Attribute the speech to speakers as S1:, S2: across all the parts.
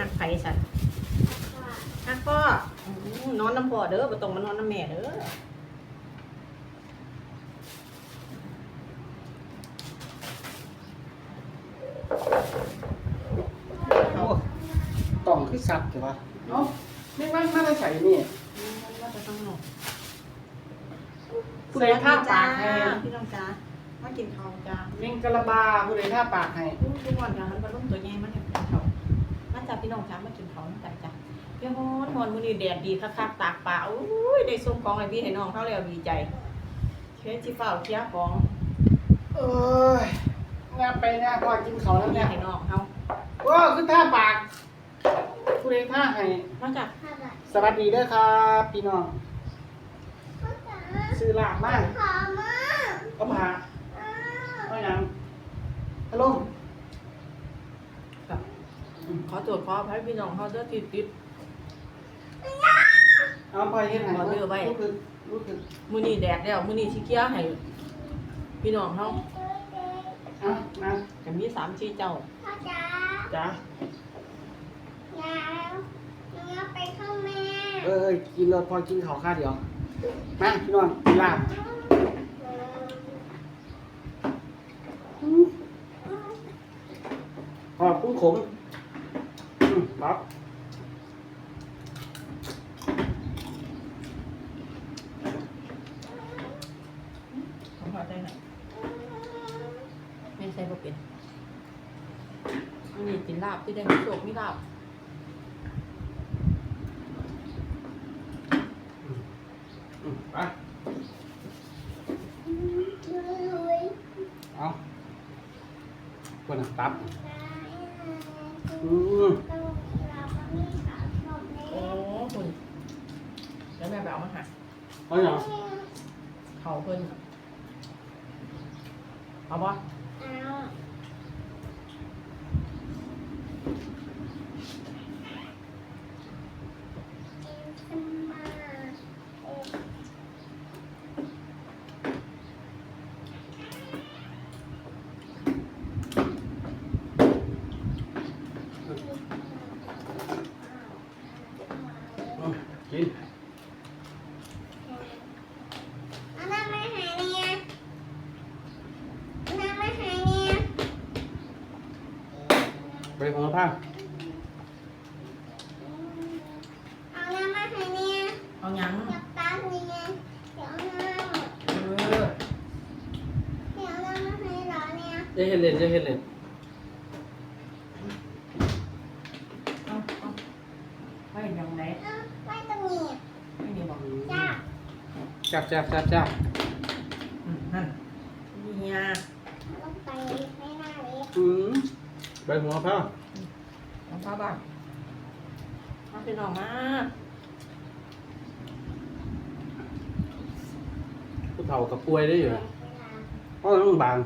S1: หักไผสันหักพ่ออื้อนอนน้ำพ่อเด้อบ่ต้องมานอนน้ำแม่เด้อ
S2: โอ้ต่องคือสัตว์ใช่ปะเนาะไม่ว่ามาได้ใส่นี่
S1: ว่าจะต้องหนอก
S2: ผู้ใดท่าปากให้
S1: พี่น้องจ้ามากินข้าวจ้า
S2: เมงกะละบาผู้ใดท่าปากให้
S1: ลูกทุกวันจ้ามันก็ลุ่มตัวใหญ่มัน จ้าพี่น้องจ้ามากินข้าวน้ำกันจ้าพี่ฮอนฮอนมื้อนี้แดดดีคักๆตากป่าอุ้ยได้ส่งของให้พี่ให้น้องเขาแล้วดีใจเคสสิฟ้าวเคลียร์ของ
S2: เอ้ยงานไปเนี่ยพอกินเขาวแล้ว
S1: พี่
S2: เนี่ย
S1: ให้น้องเฮา
S2: โอ้คือท่าปากผู้ใดท่าให้
S1: มาจ้า
S2: สวัสดีเด้อครับพี่น้องซื้อลาบมากก็มาเอาอย่างฮัลโหล
S1: ครับ ขอตรวจขออภัยพี่น้องเขาเด้อติดติด
S2: เอาไปเฮ็ดให้
S1: ขอเด้อไว้
S2: ลูกคือลูกคือ
S1: มื้อนี้แดดแล้วมื้อนี้สิเคลียร์ให้พี่น้องเฮา
S2: เอามา
S1: จะมี3 4เจ้า
S3: พ่อจ๋า
S1: จ้า
S3: ยาวหนูอยากไปเข้าแม่
S2: เอ้ยกินเลยพอกินข้าวข้าวเดียวมาพี่น้องกินลาบพอกุ้งขมอืม ครับ
S1: ผมขอได้หน่อยไม่ใช่บ่เป็นมื้อนี้กินลาบที่ได้มีโชคมีลาบ
S2: อืมไป
S3: ลุย
S2: เอาคนน่ะตับ
S3: ๆ
S2: อืม
S3: เราก็มีสาวชมเล็
S1: โอ้คุณแล้วแม่ไป เอามาหัก
S2: เอาอย่าง
S1: เขาเพิ่นเอาบ่
S3: เอา
S2: อืมกิน
S3: เอาน้ำมาหาเนี่ยเอาน้ำมาหาเนี่ย
S2: ไปของผ้า
S3: เอาน้ำมาหาเนี่ย
S1: เอาหยัง
S3: อยากตามเนี่ยเดี๋ยวเอาน้ำ
S1: เออ
S3: เดี๋ยวเอาน้ำมาให้เหรอเนี่ย
S2: จะเห็นเล่นจะเห็นเล่น
S1: เอาเอาไว้ยังไง
S3: เอาไว้ตรงนี้
S1: ไม่มีบอก
S3: จ้า
S2: จับจับจับจับ
S1: อืมนั่นเฮีย
S3: ลงไปไม่น่าเลย
S2: อืม ไปหัวผ้า
S1: น้องพ่อบ้านมาพี่น้องมา
S2: ผู้เฒ่ากับป่วยได้อยู่เพราะต้องบาง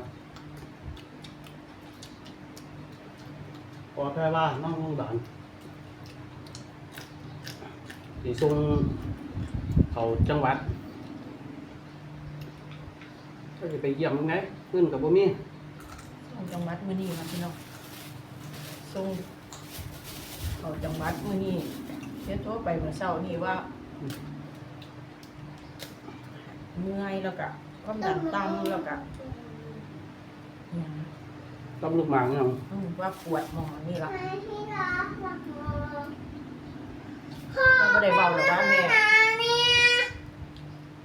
S2: พอแค่ว่าน้องต้องบางสีทรงเขาจังหวัด ก็จะไปเยี่ยมไงขึ้นกับบ่มี
S1: ส่งจังหวัดมื้อนี้ครับพี่น้อง ส่งเขาจังหวัดมื้อนี้เฮ็ดโทรไปเมื่อเช้านี่ว่าเมื่อยแล้วก็ความดันต่ำแล้วก็หยัง
S2: ต้องลูกหมากเนี่ย
S1: อืมว่าปวดหมอนี่ล่ะ
S3: มาที่รักหลักมอง
S1: เราบ่ได้เว้าหรอกว่าแม่
S3: มาเนี่ย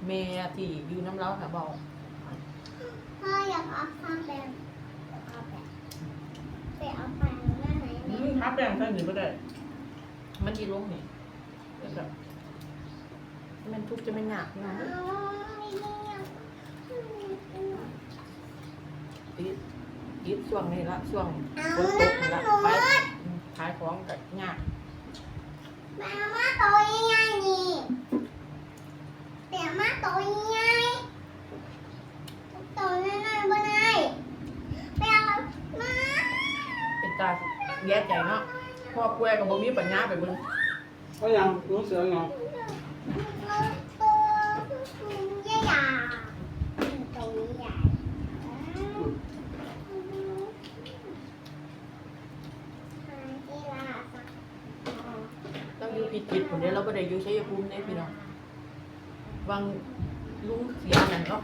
S1: แม่ที่อยู่น้ำเล้าค่ะบอก
S3: พ่ออยากเอาผ้าแบบเอาแบบไปเอาไปหน้าไหน
S1: อื
S3: เนี่ย
S1: มทับแรงท่านนี่ก็ได้ มันดีลงนี่แบบมันทุกข์จะไม่หนักนะ
S3: เอาไม่ได้อยาก
S1: ติดติดช่วงนี้ละช่วง
S3: เอา
S1: ฝนตกนี่ละ
S3: หนู
S1: ขายอืมขายของกับยาก
S3: แม่มาตัวใหญ่ๆนี่แม่มาตัวใหญ่ตัวน้อยๆบ่ได้ไปเอามา
S1: เป็นตา แย่ใจเนาะพ่อป่วยกับบ่มีปัญญาไปเบิ่ง
S2: ก็ยังรู้เสือยัง
S3: ตัวใหญ่ๆตัวใหญ่ที่ลาสัก
S1: พิจิตรคนเดียวเราบ่ได้อยู่ชัยภูมิเด้พี่น้องวังลุงเสียนั่นเนาะ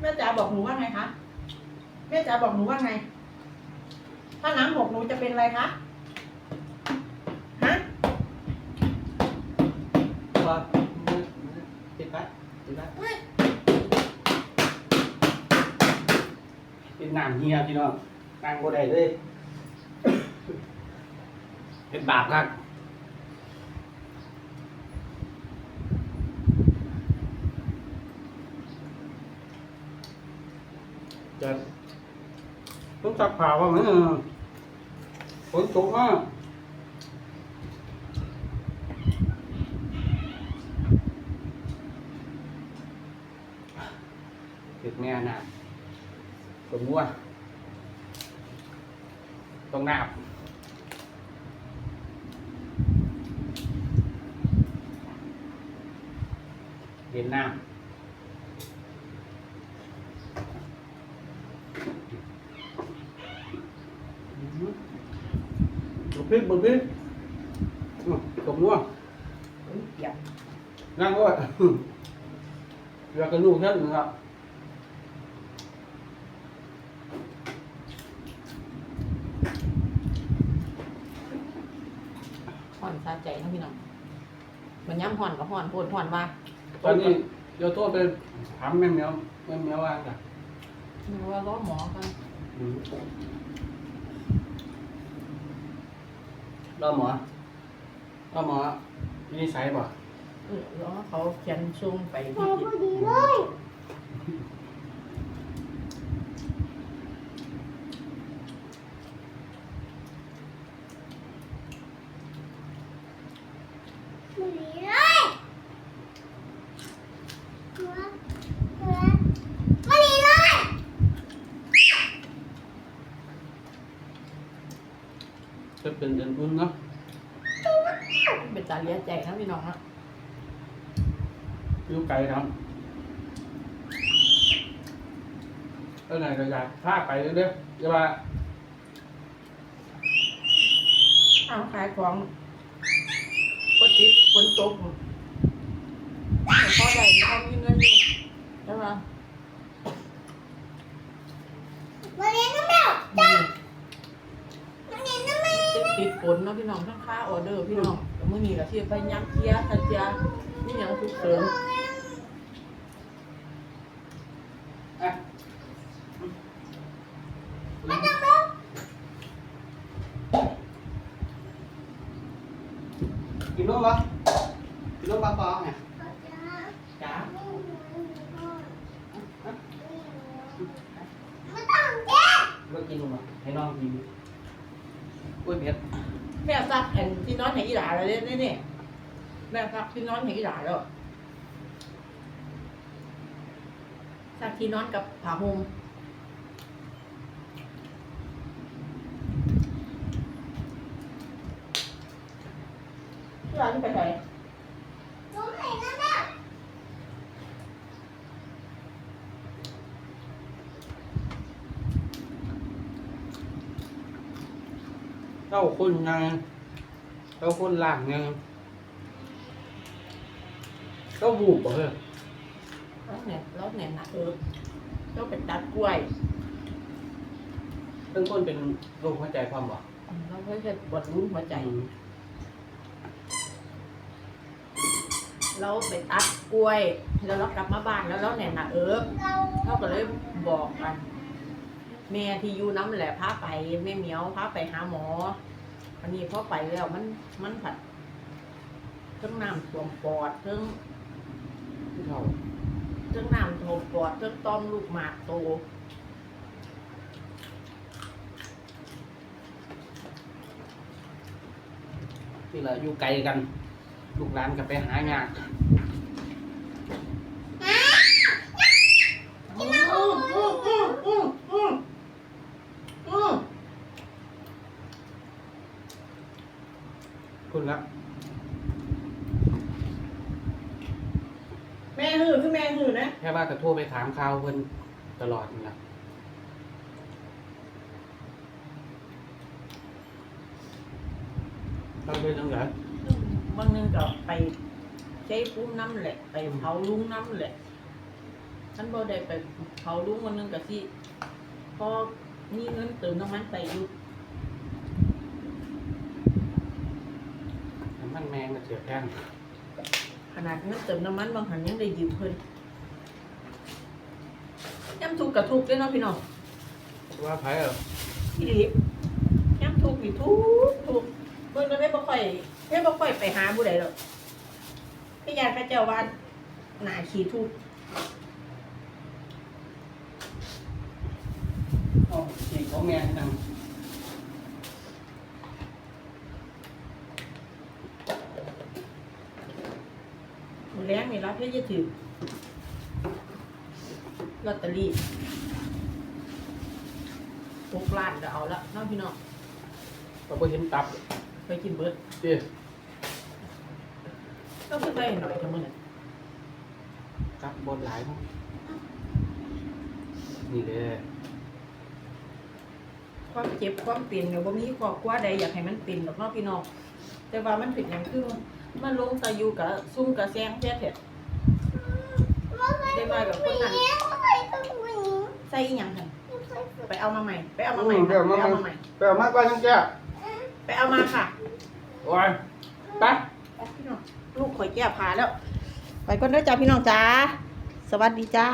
S1: แม่จ๋าบอกหนูว่าไงคะ แม่จ๋าบอกหนูว่าไง ถ้าน้ำหกหนูจะเป็นอะไรคะ ฮะ
S2: ก็ติดไปติดไปเป็นน้ำเฮียพี่น้องนั่งบ่ได้เลย เป็นบาปครับจะ ตักผ้าว่ามันฝนตกมากเด็กแม่น่ะตัวงัวต้องนาบเด่นน้ำ บุกพริกบุกพริกอื้อตกงัว
S1: อุ๊ยเปียก
S2: นั่งก็ว่าเรือกันลูกท่านนะครับ
S1: ห่อนซาใจเนาะพี่น้องมันย้ำห่อนกับห่อนโพดห่อนว่า
S2: ตอนนี้เดี๋ยวโทษไปถามแม่แมวแม่แมวว่าจ้ะ
S1: หนูว่าล้อหมอกัน
S2: อืม รอหมอรอหมอวินิจฉัยป่ะ
S1: เออล้อเขาเขียนช่วงไป
S3: พอ
S1: ที่
S3: พอดีเลยพอดีเลยหัวหัวพอดีเลย
S2: จะ เป็นเดือนอุ่นเนาะ
S1: เป็นตาเลี้ยใจนะพี่น้องนะ
S2: อยู่ไกลครับเออไหนก็อยากพาไปเรื่อยๆอย่าว่า
S1: เอาขายของก็ติดฝนตกแต่พอได้เขามีเงินอยู่ใช่ไหม
S3: มาเรียนน้ำแมว
S1: จ้า
S3: มา
S1: ติดติดฝนเนาะพี่น้องทั้งค่าออเดอร์พี่น้องแต่มื่อนี้ก็ที่ไปย้ำเทียทันเทียนี่ยังทุกเสริม
S2: อะ
S3: มาจังเลย
S2: กินนมปะกินนมปลาปองไง
S1: จ้า
S3: ไม่ต้องแก้
S2: เลิกกินนมอะให้น้องกิน อุ้ยเม็ด
S1: แม่ซักแผ่นที่นอนให้อีหลาแล้วเนี่ยนี่แม่ซักที่นอนให้อีหลาแล้วซักที่นอนกับผ้าห่มที่ร้านไปไหน
S3: ผมเห็นน้ำแมว
S2: เจ้าคนยังเจ้าคนล่างยังเจ้าบูบบ่เฮ้ย
S1: แล้วเนี่ยแล้วเนี่ยหนักเออต้องเป็นตัดกล้วย
S2: เจ้าคนเป็นโรคหัวใจความบ่
S1: เราเพื่อจะปวดรุ้นหัวใจ เราไปตัดกล้วย แล้วเรากลับมาบ้านแล้วเราเนี่ยหนักเออ
S3: เรา
S1: เขาก็เลยบอกกัน แม่ที่อยู่น้ำแหละพาไปแม่เหมียวพาไปหาหมออันนี้พอไปแล้วมันมันผัดเครื่องน้ำท่วมปอดเครื่อง
S2: เค
S1: รื่องน้ำท่วมปอดเครื่องต้อมลูกหมากโต
S2: ที่ละอยู่ไกลกัน ลูกหลานก็ไปหายาก
S1: อืมอืมอืมอืมอืมอืมอืม
S2: คุณครับ
S1: แม่หือคือแม่หือนะ
S2: แค่ว่าก็โทรไปถามข่าวเพิ่นตลอดนี่ล่ะเขาเป็นยังไง
S1: บางนึงก็ไปใช้ปุ้มน้ำแหละ ไปเผาลุงน้ำแหละฉันบ่ได้ไปเผาลุงวันนึงก็สิพอมีเงินเติมน้ำมันไปอยู่
S2: น้ำมันแมงก็เสียแพง
S1: ขนาดเงินเติมน้ำมันบางหันยังได้ยืมเพิ่น ย่ำทุกข์กับทุกข์เด้อเนาะพี่น้อง
S2: ว่าไผ่เหรอ
S1: พี่ลิย่ำทุกข์นี่ทุกข์ทุกข์เบิ่งแล้วไม่บ่ค่อยไม่บ่ค่อยไปหาผู้ใดหรอกพี่ยายพระเจ้าว่าหน้าขี้ทุกข์
S2: อ๋อจริงของแมงจัง
S1: มื้อแรงนี่รับเพื่อจะถือล อตเตอรี่หกล้านก็เอาละเน้องพี่น้อง
S2: เราไปเห็นตับ
S1: ไปกินเบิด
S2: เจ้
S1: ก็คือไปหน่อยทั้งหมดน่ะ
S2: ตับบนหลายมั้งนี่เลย
S1: ความเจ็บความเปลี่ยนเนี่ยบ่มีครอบครัวใดอยากให้มันเป็นหรอกเนาะพี่น้องแต่ว่ามันเป็นอย่างคือมันลงตาอยู่กับซุ่มกับแซงแท้เถิดได้มากับคนนั้น
S3: เส่
S1: อีหยังหั่นไปเอามาใหม่ ไปเอามาใหม่ค่ะไปเอามาใหม่
S2: ไปเอามากกว่าจังแก่
S1: ไปเอามาค่ะ
S2: โอ้ยไป
S1: ไปพี่น้องลูกข่อยแก้ผ้าแล้ว ไปก่อนเด้อจ้าพี่น้องจ้า สวัสดีจ้า